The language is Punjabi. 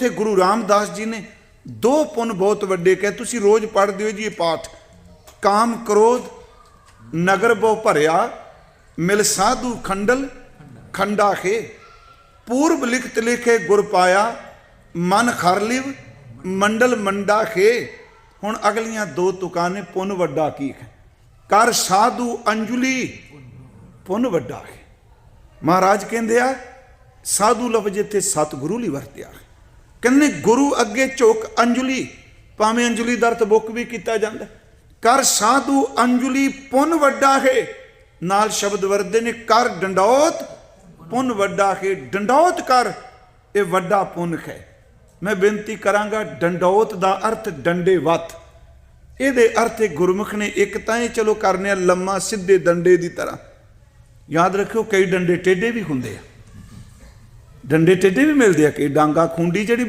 ਉੱਥੇ ਗੁਰੂ ਰਾਮਦਾਸ ਜੀ ਨੇ ਦੋ ਪੁੰਨ ਬਹੁਤ ਵੱਡੇ ਕਹੇ। ਤੁਸੀਂ ਰੋਜ਼ ਪੜ੍ਹਦੇ ਹੋ ਜੀ ਇਹ ਪਾਠ। ਕਾਮ ਕ੍ਰੋਧ, ਨਗਰ ਬਹੁ ਭਰਿਆ, ਮਿਲ ਸਾਧੂ ਖੰਡਲ, ਖੰਡਾ ਖੇ। ਪੂਰਬ ਲਿਖਤ ਲਿਖੇ ਗੁਰ ਪਾਇਆ, ਮਨ ਖਰਲਿਵ ਮੰਡਲ ਮੰਡਾ ਖੇ। ਹੁਣ ਅਗਲੀਆਂ ਦੋ ਤੁਕਾਂ ਨੇ ਪੁੰਨ ਵੱਡਾ ਕੀ ਹੈ? ਕਰ ਸਾਧੂ ਅੰਜੁਲੀ, ਪੁੰਨ ਵੱਡਾ ਹੈ। ਮਹਾਰਾਜ ਕਹਿੰਦੇ ਆ, ਸਾਧੂ ਲਫ਼ਜ਼ ਇੱਥੇ ਸਤਿਗੁਰੂ ਲਈ ਵਰਤਿਆ ਕਹਿੰਦੇ ਗੁਰੂ ਅੱਗੇ ਝੋਕ ਅੰਜਲੀ, ਭਾਵੇਂ ਅੰਜਲੀ ਦਾ ਅਰਥ ਬੁੱਕ ਵੀ ਕੀਤਾ ਜਾਂਦਾ। ਕਰ ਸਾਧੂ ਅੰਜਲੀ ਪੁੰਨ ਵੱਡਾ ਹੈ, ਨਾਲ ਸ਼ਬਦ ਵਰਦੇ ਨੇ ਕਰ ਡੰਡੌਤ, ਪੁੰਨ ਵੱਡਾ ਹੈ, ਡੰਡੌਤ ਕਰ, ਇਹ ਵੱਡਾ ਪੁੰਨ ਹੈ। ਮੈਂ ਬੇਨਤੀ ਕਰਾਂਗਾ, ਡੰਡੌਤ ਦਾ ਅਰਥ ਡੰਡੇ ਵੱਤ। ਇਹਦੇ ਅਰਥ ਗੁਰਮੁਖ ਨੇ ਇੱਕ ਤਾਂ ਇਹ ਚਲੋ ਕਰਨੇ ਆ ਲੰਮਾ ਸਿੱਧੇ ਡੰਡੇ ਦੀ ਤਰ੍ਹਾਂ। ਯਾਦ ਰੱਖਿਓ, ਕਈ ਡੰਡੇ ਟੇਢੇ ਵੀ ਹੁੰਦੇ ਆ। ਡੰਡੇ ਟੇਢੇ ਵੀ ਮਿਲਦੇ ਆ, ਕਈ ਡਾਂਗਾ ਖੁੰਡੀ ਜਿਹੜੀ